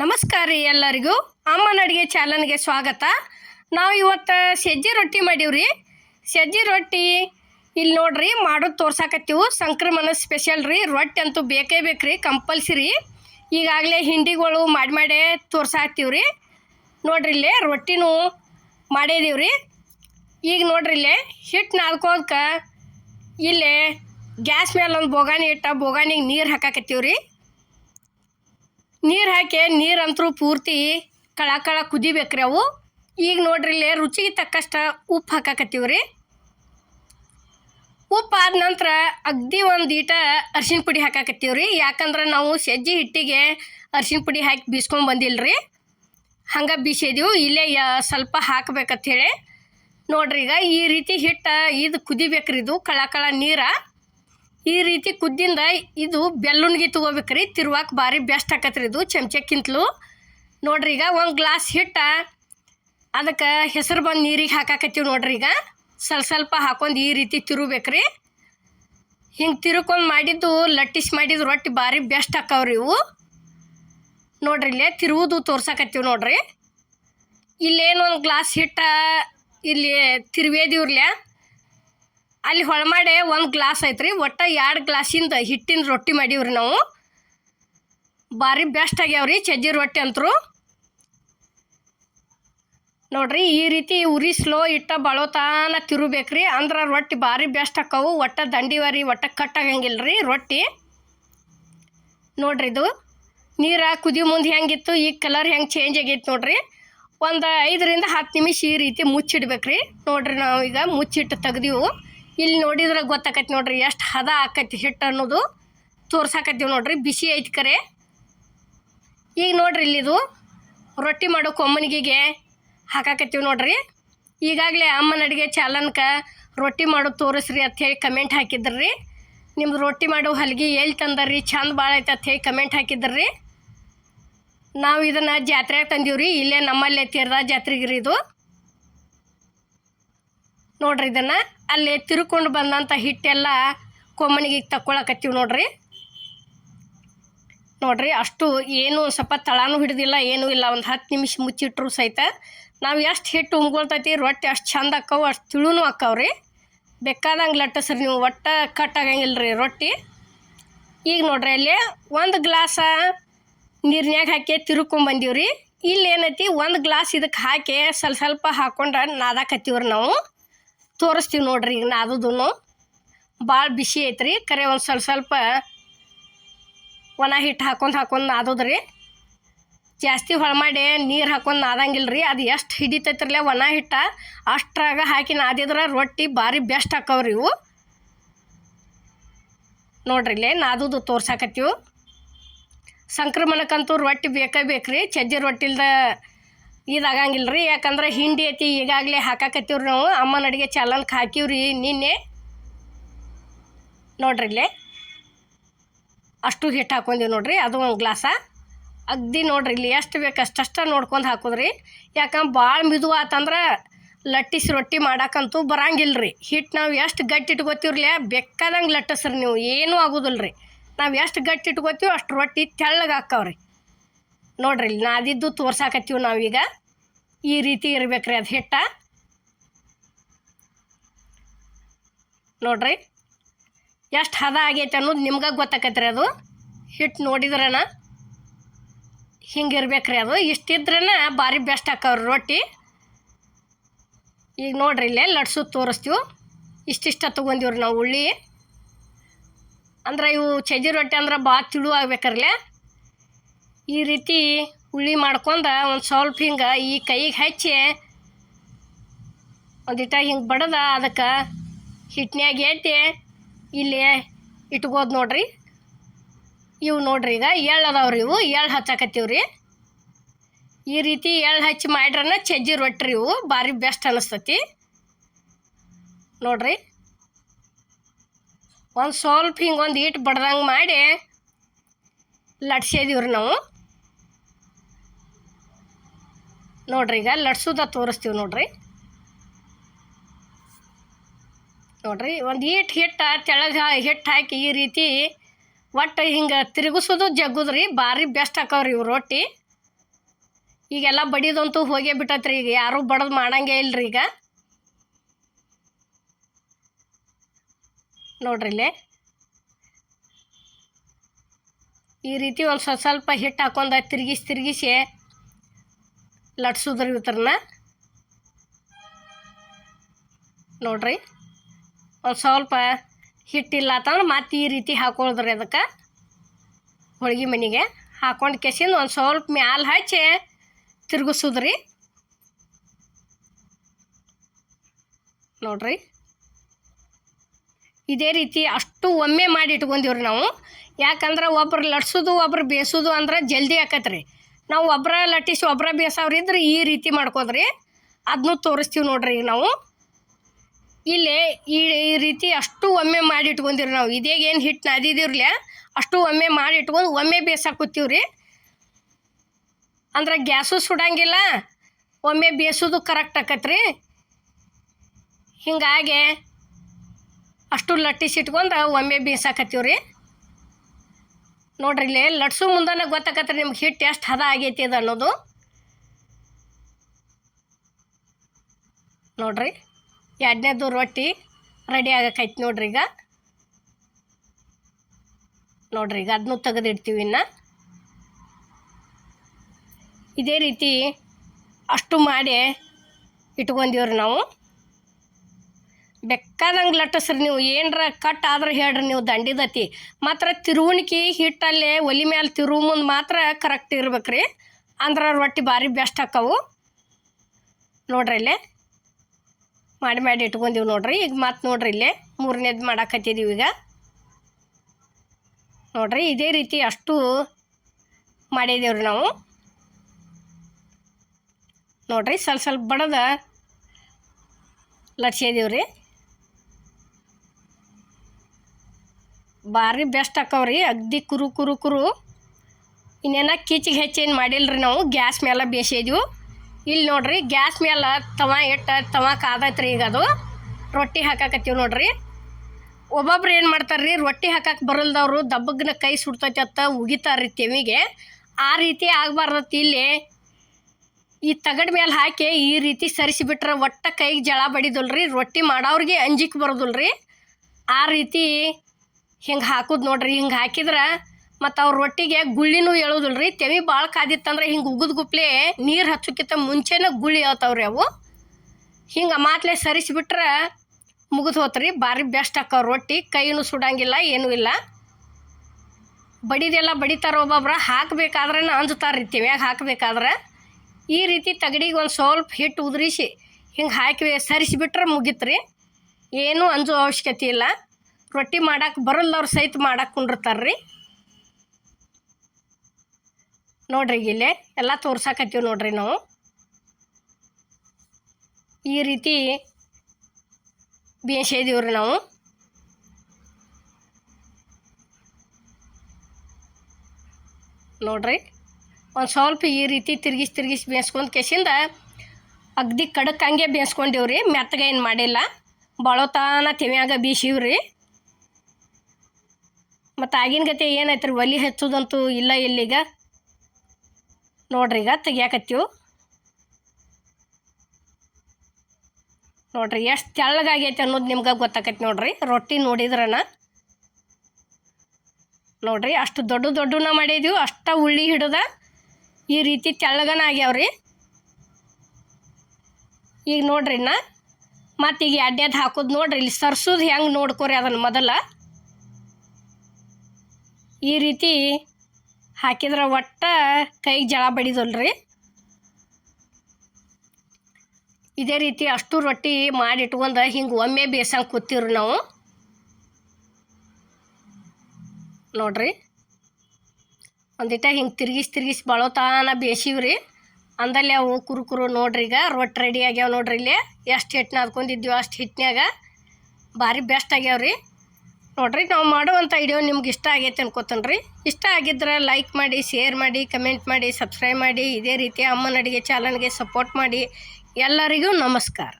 ನಮಸ್ಕಾರ ರೀ ಎಲ್ಲರಿಗೂ. ಅಮ್ಮನ ಅಡುಗೆ ಚಾನಲ್ಗೆ ಸ್ವಾಗತ. ನಾವು ಇವತ್ತು ಸಜ್ಜಿ ರೊಟ್ಟಿ ಮಾಡೀವ್ರಿ. ಸಜ್ಜಿ ರೊಟ್ಟಿ ಇಲ್ಲಿ ನೋಡ್ರಿ ಮಾಡೋದು ತೋರ್ಸಾಕತ್ತೀವಿ. ಸಂಕ್ರಮಣ ಸ್ಪೆಷಲ್ ರೀ. ರೊಟ್ಟಿ ಅಂತೂ ಬೇಕೇ ಬೇಕು ರೀ ಕಂಪಲ್ಸರಿ ಈಗಾಗಲೇ ಹಿಂಡಿಗಳು ಮಾಡಿ ಮಾಡೇ ತೋರ್ಸಾಕ್ತೀವಿ ರೀ ನೋಡ್ರಿ ಇಲ್ಲೇ ರೊಟ್ಟಿನೂ ಮಾಡೇದೀವಿ ರೀ ಈಗ ನೋಡ್ರಿ ಇಲ್ಲೇ ಹಿಟ್ಟು ನಾದ್ಕೋದ್ಕ ಇಲ್ಲೇ ಗ್ಯಾಸ್ ಮೇಲೆ ಒಂದು ಬೋಗಾನಿ ಇಟ್ಟ ಬೋಗಾನಿಗೆ ನೀರು ಹಾಕಾಕತ್ತೀವಿ ರೀ ನೀರು ಹಾಕಿ, ನೀರಂತರೂ ಪೂರ್ತಿ ಕಳ ಕಳ ಕುದಿಬೇಕ್ರಿ ಅವು. ಈಗ ನೋಡ್ರಿ ಇಲ್ಲೇ ರುಚಿಗೆ ತಕ್ಕಷ್ಟ ಉಪ್ಪು ಹಾಕಾಕತ್ತೀವಿ ರೀ ಉಪ್ಪು ಆದ ನಂತರ ಅಗ್ದಿ ಒಂದು ಈಟ ಅರ್ಶಿನ ಪುಡಿ ಹಾಕಾಕತ್ತೀವಿ ರೀ ಯಾಕಂದ್ರೆ ನಾವು ಸಜ್ಜಿ ಹಿಟ್ಟಿಗೆ ಅರ್ಶಿನ ಪುಡಿ ಹಾಕಿ ಬೀಸ್ಕೊಂಡು ಬಂದಿಲ್ಲ ರೀ ಹಂಗೆ ಬೀಸಿದೀವಿ. ಇಲ್ಲೇ ಸ್ವಲ್ಪ ಹಾಕ್ಬೇಕಂತ ಹೇಳಿ. ನೋಡ್ರಿ ಈಗ ಈ ರೀತಿ ಹಿಟ್ಟು ಇದು ಕುದಿಬೇಕ್ರಿ ಇದು ಕಳ ಕಳ ನೀರ. ಈ ರೀತಿ ಕುದ್ದಿಂದ ಇದು ಬೆಲ್ಲುಣ್ಗಿ ತೊಗೋಬೇಕ್ರಿ. ತಿರುವಾಕ ಭಾರಿ ಬೆಸ್ಟ್ ಆಕತ್ರಿ ಇದು ಚಮಚಕ್ಕಿಂತಲೂ. ನೋಡ್ರಿ ಈಗ ಒಂದು ಗ್ಲಾಸ್ ಹಿಟ್ಟ ಅದಕ್ಕೆ ಹೆಸರು ಬಂದು ನೀರಿಗೆ ಹಾಕಾಕತ್ತೀವಿ ನೋಡ್ರಿ ಈಗ. ಸ್ವಲ್ಪ ಸ್ವಲ್ಪ ಹಾಕೊಂಡು ಈ ರೀತಿ ತಿರುಬೇಕ್ರಿ ಹಿಂಗೆ ತಿರುಕೊಂಡು ಮಾಡಿದ್ದು ಲಟ್ಟಿಸ್ ಮಾಡಿದ್ದು ರೊಟ್ಟಿ ಭಾರಿ ಬೆಸ್ಟ್ ಆಕಾವ್ರಿ ಇವು. ನೋಡ್ರಿ ಇಲ್ಲೇ ತಿರುವುದು ತೋರ್ಸಾಕತ್ತೀವಿ ನೋಡ್ರಿ. ಇಲ್ಲೇನು ಒಂದು ಗ್ಲಾಸ್ ಹಿಟ್ಟ ಇಲ್ಲಿ ತಿರುವೇದಿವ್ರಲ್ಯ ಅಲ್ಲಿ ಹೊಳಮಾಡೆ ಒಂದು ಗ್ಲಾಸ್ ಐತ್ರಿ, ಒಟ್ಟು ಎರಡು ಗ್ಲಾಸಿಂದ ಹಿಟ್ಟಿನ ರೊಟ್ಟಿ ಮಾಡೀವ್ರಿ ನಾವು. ಭಾರಿ ಬೆಸ್ಟ್ ಆಗ್ಯಾವ್ರಿ ಚಜ್ಜಿ ರೊಟ್ಟಿ ಅಂತರು ನೋಡ್ರಿ ಈ ರೀತಿ ಉರಿ ಸ್ಲೋ ಇಟ್ಟ ಬಳೋತಾನ ತಿರುಬೇಕ್ರಿ ಅಂದ್ರೆ ರೊಟ್ಟಿ ಭಾರಿ ಬೆಸ್ಟ್ ಆಕ್ಕವು, ಒಟ್ಟ ದಂಡಿವಾರಿ, ಒಟ್ಟ ಕಟ್ ಆಗಂಗಿಲ್ಲ ರೀ ರೊಟ್ಟಿ. ನೋಡ್ರಿ ಇದು, ನೀರ ಕುದಿ ಮುಂದೆ ಹೆಂಗಿತ್ತು, ಈ ಕಲರ್ ಹೆಂಗೆ ಚೇಂಜ್ ಆಗೈತೆ ನೋಡ್ರಿ. ಒಂದು ಐದರಿಂದ ಹತ್ತು ನಿಮಿಷ ಈ ರೀತಿ ಮುಚ್ಚಿಡ್ಬೇಕ್ರಿ. ನೋಡ್ರಿ ನಾವು ಈಗ ಮುಚ್ಚಿಟ್ಟು ತೆಗ್ದೀವು. ಇಲ್ಲಿ ನೋಡಿದ್ರೆ ಗೊತ್ತಾಕೈತಿ ನೋಡ್ರಿ, ಎಷ್ಟು ಹದ ಆಕೈತಿ ಹಿಟ್ಟು ಅನ್ನೋದು ತೋರ್ಸಾಕತ್ತೀವಿ ನೋಡ್ರಿ, ಬಿಸಿ ಐತಿ ಕರೆ. ಈಗ ನೋಡ್ರಿ ಇಲ್ಲಿದು ರೊಟ್ಟಿ ಮಾಡೋ ಕೊಮ್ಮನಿಗೆಗೆ ಹಾಕಾಕತ್ತೀವಿ ನೋಡ್ರಿ. ಈಗಾಗಲೇ ಅಮ್ಮನ ಅಡುಗೆ ಚಾಲನ್ಕ ರೊಟ್ಟಿ ಮಾಡೋದು ತೋರಿಸ್ರಿ ಅಂತ ಹೇಳಿ ಕಮೆಂಟ್ ಹಾಕಿದ್ರಿ. ನಿಮ್ದು ರೊಟ್ಟಿ ಮಾಡೋ ಹಲ್ಗೆ ಎಲ್ಲಿ ತಂದರ್ರಿ ಚಂದ ಭಾಳ ಐತೆ ಹೇಳಿ ಕಮೆಂಟ್ ಹಾಕಿದ್ರಿ. ನಾವು ಇದನ್ನು ಜಾತ್ರೆಗೆ ರೀ ಇಲ್ಲೇ ನಮ್ಮಲ್ಲೇ ತೀರ್ದ ಜಾತ್ರೆಗೆ ರೀ ಇದು. ನೋಡ್ರಿ ಇದನ್ನು. ಅಲ್ಲಿ ತಿರ್ಕೊಂಡು ಬಂದಂಥ ಹಿಟ್ಟೆಲ್ಲ ಕೊಮ್ಮನಿಗೆ ತಕ್ಕೊಳಕತ್ತೀವಿ ನೋಡ್ರಿ. ನೋಡ್ರಿ ಅಷ್ಟು ಏನು ಸ್ವಲ್ಪ ತಳಾನು ಹಿಡಿದಿಲ್ಲ, ಏನೂ ಇಲ್ಲ. ಒಂದು ಹತ್ತು ನಿಮಿಷ ಮುಚ್ಚಿಟ್ರು ಸಹಿತ. ನಾವು ಎಷ್ಟು ಹಿಟ್ಟು ಉಮ್ಕೊಳ್ತೈತಿ ರೊಟ್ಟಿ ಅಷ್ಟು ಚಂದ ಅಕ್ಕವು, ಅಷ್ಟು ತಿಳುನು ರೀ ಬೇಕಾದಂಗೆ ಲಟ್ಟಸ್ರಿ ನೀವು ಒಟ್ಟು ಕಟ್ ಆಗಂಗಿಲ್ಲ ರೀ ರೊಟ್ಟಿ. ಈಗ ನೋಡ್ರಿ ಅಲ್ಲಿ ಒಂದು ಗ್ಲಾಸ ನೀರ್ನ್ಯಾಗ ಹಾಕಿ ತಿರುಕೊಂಬಂದೀವ್ರಿ ಇಲ್ಲಿ ಏನೈತಿ ಒಂದು ಗ್ಲಾಸ್ ಇದಕ್ಕೆ ಹಾಕಿ ಸ್ವಲ್ಪ ಸ್ವಲ್ಪ ಹಾಕೊಂಡು ನಾದಾಕತ್ತೀವ್ರಿ ನಾವು. ತೋರಿಸ್ತೀವಿ ನೋಡ್ರಿ ಈಗ ನಾದುದು ಭಾಳ ಬಿಸಿ ಐತ್ರಿ. ಕರೆ ಒಂದು ಸ್ವಲ್ಪ ಸ್ವಲ್ಪ ಒಣ ಹಿಟ್ಟು ಹಾಕೊಂಡು ಹಾಕೊಂಡು ನಾದೋದ್ರಿ. ಜಾಸ್ತಿ ಹೊಳಮಾಡಿ ನೀರು ಹಾಕೊಂಡು ನಾದಂಗಿಲ್ಲ ರೀ ಅದು ಎಷ್ಟು ಹಿಡಿತೈತ್ರಲ್ಲ ಒಣ ಹಿಟ್ಟ. ಅಷ್ಟ್ರಾಗ ಹಾಕಿ ನಾದಿದ್ರೆ ರೊಟ್ಟಿ ಭಾರಿ ಬೆಸ್ಟ್ ಹಾಕವ್ರಿ ಇವು. ನೋಡ್ರಿ ಇಲ್ಲೇ ನಾದುದು ತೋರ್ಸಾಕತ್ತೀವಿ. ಸಂಕ್ರಮಣಕ್ಕಂತೂ ರೊಟ್ಟಿ ಬೇಕೇ ಬೇಕ್ರಿ. ಚಜ್ಜಿ ರೊಟ್ಟಿಲ್ದ ಇದಾಗಂಗಿಲ್ಲ ರೀ ಯಾಕಂದ್ರೆ ಹಿಂಡಿ ಐತಿ, ಈಗಾಗಲೇ ಹಾಕಾಕತ್ತೀವ್ರಿ ನಾವು. ಅಮ್ಮನ ಅಡುಗೆ ಚಾಲನ್ಗೆ ಹಾಕಿವ್ರಿ ನಿನ್ನೆ. ನೋಡ್ರಿ ಇಲ್ಲೇ. ಅಷ್ಟು ಹಿಟ್ಟು ಹಾಕೊಂಡೀವಿ ನೋಡ್ರಿ, ಅದು ಒಂದು ಗ್ಲಾಸ. ಅಗ್ದಿ ನೋಡ್ರಿ ಇಲ್ಲಿ ಎಷ್ಟು ಬೇಕು ಅಷ್ಟಷ್ಟ ನೋಡ್ಕೊಂಡು ಹಾಕೋದ್ರಿ. ಯಾಕಂದ್ರೆ ಭಾಳ ಮಿದು ಆತಂದ್ರೆ ಲಟ್ಟಿಸಿ ರೊಟ್ಟಿ ಮಾಡಕ್ಕಂತೂ ಬರಂಗಿಲ್ಲ ರೀ ಹಿಟ್ಟು ನಾವು ಎಷ್ಟು ಗಟ್ಟಿ ಇಟ್ಕೋತೀವ್ರಲ್ಲ ಬೇಕಾದಂಗೆ ಲಟ್ಟಿಸ್ರಿ ನೀವು. ಏನೂ ಆಗೋದಿಲ್ಲ ರೀ ನಾವು ಎಷ್ಟು ಗಟ್ಟಿ ಇಟ್ಕೋತೀವಿ ಅಷ್ಟು ರೊಟ್ಟಿ ತೆಳ್ಳಗೆ ಹಾಕ್ಕವ್ರಿ ನೋಡ್ರಿ ನಾದಿದ್ದು ತೋರ್ಸಾಕತ್ತೀವಿ ನಾವೀಗ. ಈ ರೀತಿ ಇರ್ಬೇಕ್ರಿ ಅದು ಹಿಟ್ಟ. ನೋಡ್ರಿ, ಎಷ್ಟು ಹದ ಆಗೈತೆ ಅನ್ನೋದು ನಿಮ್ಗೆ ಗೊತ್ತಾಕತ್ರಿ ಅದು. ಹಿಟ್ಟು ನೋಡಿದ್ರನ ಹಿಂಗೆ ಇರ್ಬೇಕ್ರಿ ಅದು. ಇಷ್ಟಿದ್ರನ ಭಾರಿ ಬೆಸ್ಟ್ ಹಾಕವ್ರಿ ರೊಟ್ಟಿ. ಈಗ ನೋಡ್ರಿ, ಇಲ್ಲೇ ಲಡ್ಸು ತೋರಿಸ್ತೀವಿ. ಇಷ್ಟಿಷ್ಟ ತೊಗೊಂಡಿವ್ರಿ ನಾವು ಉಳ್ಳಿ. ಅಂದ್ರೆ ಇವು ಚಜಿ ರೊಟ್ಟಿ ಅಂದ್ರೆ ಭಾಳ ತಿಳು ಆಗ್ಬೇಕರ್ಲೆ. ಈ ರೀತಿ ಉಳ್ಳಿ ಮಾಡ್ಕೊಂಡು ಒಂದು ಸ್ವಲ್ಪ ಹಿಂಗೆ ಈ ಕೈಗೆ ಹಚ್ಚಿ ಒಂದಿಟ ಹಿಂಗೆ ಬಡದ ಅದಕ್ಕೆ ಹಿಟ್ನ್ಯಾಗ ಎತ್ತಿ ಇಲ್ಲಿ ಇಟ್ಕೋದು ನೋಡ್ರಿ. ಇವು ನೋಡ್ರಿ ಈಗ ಎಳ್ಳು ಅದಾವ್ರಿ ಇವು ಎಳ್ಳು ಹಚ್ಚಾಕತ್ತೀವ್ರಿ. ಈ ರೀತಿ ಎಳ್ಳು ಹಚ್ಚಿ ಮಾಡ್ರನ ಚಜ್ಜಿ ರೊಟ್ಟಿ ಇವು, ಭಾರಿ ಬೆಸ್ಟ್ ಅನಿಸ್ತತಿ. ನೋಡ್ರಿ. ಒಂದು ಸ್ವಲ್ಪ ಹಿಂಗೆ ಒಂದು ಹಿಟ್ಟು ಬಡ್ದಂಗೆ ಮಾಡಿ ಲಟ್ಸಿದೀವ್ರಿ ನಾವು. ನೋಡ್ರಿ, ಈಗ ಲಟ್ಸೋದ ತೋರಿಸ್ತೀವಿ ನೋಡ್ರಿ. ನೋಡ್ರಿ, ಒಂದು ಈಟ್ ಹಿಟ್ಟು ತೆಳಗೆ ಹಿಟ್ಟು ಹಾಕಿ ಈ ರೀತಿ ಒಟ್ಟು ಹಿಂಗೆ ತಿರುಗಿಸೋದು ಜಗ್ಗುದ್ರಿ, ಭಾರಿ ಬೆಸ್ಟ್ ಹಾಕವ್ರಿ ಇವು ರೊಟ್ಟಿ. ಈಗೆಲ್ಲ ಬಡಿದಂತೂ ಹೋಗೇ ಬಿಟ್ಟತ್ರಿ, ಈಗ ಯಾರೂ ಬಡದು ಮಾಡಂಗೇ ಇಲ್ರಿ ಈಗ. ನೋಡ್ರಿ ಇಲ್ಲಿ. ಈ ರೀತಿ ಒಂದು ಸ್ವಲ್ಪ ಸ್ವಲ್ಪ ಹಿಟ್ಟು ಹಾಕೊಂಡ ತಿರುಗಿಸಿ ತಿರುಗಿಸಿ ಲಟ್ಸೋದ್ರಿ ಇವ್ರನ್ನ ನೋಡ್ರಿ. ಒಂದು ಸ್ವಲ್ಪ ಹಿಟ್ಟಿಲ್ಲ ಅಂತಂದ್ರೆ ಮತ್ತೆ ಈ ರೀತಿ ಹಾಕೊಳ್ದ್ರಿ ಅದಕ್ಕೆ. ಹೋಳ್ಗೆ ಮನೆಗೆ ಹಾಕೊಂಡು ಕೆಸಿಂದ ಒಂದು ಸ್ವಲ್ಪ ಮ್ಯಾಲೆ ಹಚ್ಚಿ ತಿರುಗಿಸೋದ್ರಿ. ನೋಡ್ರಿ. ಇದೇ ರೀತಿ ಅಷ್ಟು ಒಮ್ಮೆ ಮಾಡಿ ಇಟ್ಕೊಂಡಿವ್ರಿ ನಾವು. ಯಾಕಂದ್ರೆ ಒಬ್ರು ಲಟ್ಸೋದು, ಒಬ್ರು ಬೇಯಿಸೋದು ಅಂದ್ರೆ ಜಲ್ದಿ ಆಕತ್ರಿ. ನಾವು ಒಬ್ಬರ ಲಟ್ಟಿಸಿ ಒಬ್ರ ಬೇಸಾವ್ರಿ ಇದ್ರೆ ಈ ರೀತಿ ಮಾಡ್ಕೋದ್ರಿ. ಅದನ್ನು ತೋರಿಸ್ತೀವಿ ನೋಡ್ರಿ ನಾವು. ಇಲ್ಲಿ ಈ ಈ ರೀತಿ ಅಷ್ಟು ಒಮ್ಮೆ ಮಾಡಿ ಇಟ್ಕೊಂಡಿವ್ರಿ ನಾವು. ಇದೇಗ ಏನು ಹಿಟ್ಟು ನಾದಿದಿರ್ಲಿ ಅಷ್ಟು ಒಮ್ಮೆ ಮಾಡಿ ಇಟ್ಕೊಂಡು ಒಮ್ಮೆ ಬೇಸಾಕತ್ತೀವ್ರಿ ಅಂದ್ರೆ ಗ್ಯಾಸು ಸುಡಂಗಿಲ್ಲ, ಒಮ್ಮೆ ಬೇಯಿಸೋದು ಕರೆಕ್ಟ್ ಆಕತ್ರಿ. ಹಿಂಗಾಗಿ ಅಷ್ಟು ಲಟ್ಟಿಸಿ ಇಟ್ಕೊಂಡು ಒಮ್ಮೆ ಬೇಯಿಸಾಕತ್ತೀವ್ರಿ ನೋಡ್ರಿ, ಇಲ್ಲಿ ಲಟ್ಸು ಮುಂದಾನೆ ಗೊತ್ತಾಕತ್ರಿ ನಿಮ್ಗೆ ಹಿಟ್ಟು ಎಷ್ಟು ಹದ ಆಗೈತಿ ಅದು ಅನ್ನೋದು. ನೋಡ್ರಿ, ಎರಡನೇದು ರೊಟ್ಟಿ ರೆಡಿ ಆಗಕ್ಕೈತಿ ನೋಡ್ರಿ ಈಗ. ನೋಡ್ರಿ, ಈಗ ಅದನ್ನೂ ತೆಗೆದಿಡ್ತೀವಿ ಇನ್ನು. ಇದೇ ರೀತಿ ಅಷ್ಟು ಮಾಡಿ ಇಟ್ಕೊಂಡಿವ್ರಿ ನಾವು. ಬೇಕಾದಂಗೆ ಲಟ್ಟಿಸ್ರಿ ನೀವು, ಏನರ ಕಟ್ ಆದ್ರೆ ಹೇಳ್ರಿ ನೀವು ದಂಡಿದತಿ. ಮಾತ್ರ ತಿರುವಣಿಕೆ ಹಿಟ್ಟಲ್ಲೇ ಒಲಿ ಮ್ಯಾಲೆ ತಿರುವು ಮುಂದೆ ಮಾತ್ರ ಕರೆಕ್ಟ್ ಇರ್ಬೇಕು ರೀ ಅಂದ್ರೆ ರೊಟ್ಟಿ ಭಾರಿ ಬೆಸ್ಟ್ ಹಾಕವು ನೋಡ್ರಿ ಇಲ್ಲೇ. ಮಾಡಿ ಮಾಡಿ ಇಟ್ಕೊಂಡಿವಿ ನೋಡ್ರಿ. ಈಗ ಮತ್ತೆ ನೋಡ್ರಿ ಇಲ್ಲೇ, ಮೂರನೇದು ಮಾಡಾಕತ್ತಿದ್ದೀವಿ ಈಗ. ನೋಡ್ರಿ, ಇದೇ ರೀತಿ ಅಷ್ಟು ಮಾಡಿದೇವ್ರಿ ನಾವು. ನೋಡ್ರಿ, ಸ್ವಲ್ಪ ಸ್ವಲ್ಪ ಬಡದ ಲಟ್ಸಿದೀವ್ರಿ ಭಾರಿ ಬೆಸ್ಟ್ ಹಾಕವ್ರಿ ಅಗ್ದಿ ಕುರು ಕುರು ಕುರು. ಇನ್ನೇನ ಕಿಚಿಗೆ ಹೆಚ್ಚೇನು ರೀ ನಾವು? ಗ್ಯಾಸ್ ಮೇಲೆ ಬೇಯಿಸಿದ್ವು ಇಲ್ಲಿ ನೋಡ್ರಿ, ಗ್ಯಾಸ್ ಮೇಲೆ ತವ ಇಟ್ಟು ತವ ಕಾದೈತ್ರಿ ಈಗ ಅದು. ರೊಟ್ಟಿ ಹಾಕಾಕತ್ತೀವಿ ನೋಡ್ರಿ. ಒಬ್ಬೊಬ್ರು ಏನು ಮಾಡ್ತಾರೆ ರೀ ರೊಟ್ಟಿ ಹಾಕಕ್ಕೆ ಬರಲ್ದವ್ರು ದಬ್ಬಗ್ನ ಕೈ ಸುಡ್ತೈತೆ ಅಂತ ಉಗಿತಾರ್ರಿ ತೆವಿಗೆ. ಆ ರೀತಿ ಆಗಬಾರ್ದತ್ ಇಲ್ಲಿ. ಈ ತಗಡ್ ಮೇಲೆ ಹಾಕಿ ಈ ರೀತಿ ಸರಿಸಿಬಿಟ್ರೆ ಒಟ್ಟ ಕೈಗೆ ಜಳ ಬಡಿದಲ್ರಿ, ರೊಟ್ಟಿ ಮಾಡೋರಿಗೆ ಅಂಜಿಕೆ ಬರೋದಲ್ರಿ. ಆ ರೀತಿ ಹಿಂಗೆ ಹಾಕುದು ನೋಡ್ರಿ, ಹಿಂಗೆ ಹಾಕಿದ್ರೆ ಮತ್ತು ಅವ್ರ ರೊಟ್ಟಿಗೆ ಗುಳ್ಳಿನೂ ಹೇಳೋದಿಲ್ರಿ. ತೆವಿ ಭಾಳ ಕಾದಿತ್ತಂದ್ರೆ ಹಿಂಗೆ ಉಗುದ್ ಗುಪ್ಲೆ ನೀರು ಹಚ್ಚೋಕ್ಕಿಂತ ಮುಂಚೆನೇ ಗುಳ್ಳಿ ಹೇಳ್ತಾವ್ರಿ ಅವು. ಹಿಂಗೆ ಮಾತ್ಲೆ ಸರಿಸಿಬಿಟ್ರೆ ಮುಗಿದು ಹೋತ್ರಿ. ಭಾರಿ ಬೆಸ್ಟ್ ಹಾಕವ್ ರೊಟ್ಟಿ. ಕೈನೂ ಸುಡಂಗಿಲ್ಲ, ಏನೂ ಇಲ್ಲ. ಬಡಿದೆಲ್ಲ ಬಡಿತಾರ ಒಬ್ಬೊಬ್ರ. ಹಾಕಬೇಕಾದ್ರೆ ಅಂಜ್ತಾರ್ರಿ ತೆವ್ಯಾಗ ಹಾಕಬೇಕಾದ್ರೆ. ಈ ರೀತಿ ತಗಡಿಗೆ ಒಂದು ಸ್ವಲ್ಪ ಹಿಟ್ಟು ಉದುರಿಸಿ ಹಿಂಗೆ ಹಾಕಿ ಸರಿಸಿಬಿಟ್ರೆ ಮುಗೀತ್ರಿ. ಏನೂ ಅಂಜೋ ಅವಶ್ಯಕತೆ ಇಲ್ಲ. ರೊಟ್ಟಿ ಮಾಡಕ್ಕೆ ಬರಲ್ಲವ್ರು ಸಹಿತ ಮಾಡಕ್ಕೆ ಕುಂಡಿರ್ತಾರೆ ರೀ ನೋಡ್ರಿ ಇಲ್ಲೇ ಎಲ್ಲ ತೋರ್ಸಾಕತ್ತೀವಿ ನೋಡ್ರಿ ನಾವು. ಈ ರೀತಿ ಬೇಯಿಸಿದೀವ್ರಿ ನಾವು. ನೋಡ್ರಿ ಒಂದು ಸ್ವಲ್ಪ ಈ ರೀತಿ ತಿರ್ಗಿಸಿ ತಿರ್ಗಿಸಿ ಬೇಯಿಸ್ಕೊಂಡು ಕೆಸಿಂದ ಅಗ್ದಿ ಕಡಕ್ ಹಂಗೆ ಬೇಯಿಸ್ಕೊಂಡಿವ್ರಿ ಮೆತ್ತಗೆ ಏನು ಮಾಡಿಲ್ಲ. ಬಳೋತಾನ ತೆವ್ಯಾಗ ಬೀಸಿವ್ರಿ. ಮತ್ತು ಆಗಿನ ಗತಿ ಏನಾಯ್ತು ರೀ ಒಲೆ ಹಚ್ಚೋದಂತೂ ಇಲ್ಲ ಇಲ್ಲಿಗ. ನೋಡ್ರಿ ಈಗ ತೆಗಿಯಾಕತ್ತೀವಿ. ನೋಡ್ರಿ ಎಷ್ಟು ತೆಳ್ಳಗಾಗೈತೆ ಅನ್ನೋದು ನಿಮ್ಗೆ ಗೊತ್ತಾಕೈತಿ ನೋಡ್ರಿ. ರೊಟ್ಟಿ ನೋಡಿದ್ರನ. ನೋಡ್ರಿ ಅಷ್ಟು ದೊಡ್ಡ ದೊಡ್ಡನ ಮಾಡಿದೀವಿ, ಅಷ್ಟ ಉಳ್ಳಿ ಹಿಡ್ದ ಈ ರೀತಿ ತೆಳ್ಳಗನ ಆಗ್ಯಾವ್ರಿ. ಈಗ ನೋಡ್ರಿ ನಾ ಮತ್ತೀಗ ಈಗ ಹಾಕೋದು ನೋಡ್ರಿ, ಇಲ್ಲಿ ಸರ್ಸೋದು ಹೆಂಗೆ ನೋಡ್ಕೊರಿ ಅದನ್ನು ಮೊದಲ. ಈ ರೀತಿ ಹಾಕಿದ್ರೆ ಒಟ್ಟ ಕೈಗೆ ಜಳ ಬಡಿದಲ್ರಿ. ಇದೇ ರೀತಿ ಅಷ್ಟು ರೊಟ್ಟಿ ಮಾಡಿ ಇಟ್ಕೊಂಡು ಹಿಂಗೆ ಒಮ್ಮೆ ಬೇಸಂಗೆ ಕೂತಿರು ನಾವು. ನೋಡ್ರಿ. ಒಂದಿಟ ಹಿಂಗೆ ತಿರ್ಗಿಸಿ ತಿರ್ಗಿಸಿ ಬಳೋತಾನ ಬೇಸಿವ್ರಿ. ಅಂದಲ್ಲಿ ಅವು ಕುರು ಕುರು ನೋಡ್ರಿ ಈಗ ರೊಟ್ಟಿ ರೆಡಿ ಆಗ್ಯಾವ ನೋಡ್ರಿ ಇಲ್ಲಿ. ಎಷ್ಟು ಹಿಟ್ಟನ್ನ ಅದ್ಕೊಂಡಿದ್ವಿ ಅಷ್ಟು ಹಿಟ್ಟಿನಾಗ ಭಾರಿ ಬೆಸ್ಟ್ ಆಗ್ಯಾವ್ರಿ. ನೋಡ್ರಿ, ನಾವು ಮಾಡುವಂಥ ವಿಡಿಯೋ ನಿಮ್ಗೆ ಇಷ್ಟ ಆಗೈತೆ ಅನ್ಕೋತೀನಿ ರೀ ಇಷ್ಟ ಆಗಿದ್ರೆ ಲೈಕ್ ಮಾಡಿ ಶೇರ್ ಮಾಡಿ ಕಮೆಂಟ್ ಮಾಡಿ ಸಬ್ಸ್ಕ್ರೈಬ್ ಮಾಡಿ. ಇದೇ ರೀತಿ ಅಮ್ಮನ ಅಡುಗೆ ಚಾನಲ್ಗೆ ಸಪೋರ್ಟ್ ಮಾಡಿ. ಎಲ್ಲರಿಗೂ ನಮಸ್ಕಾರ.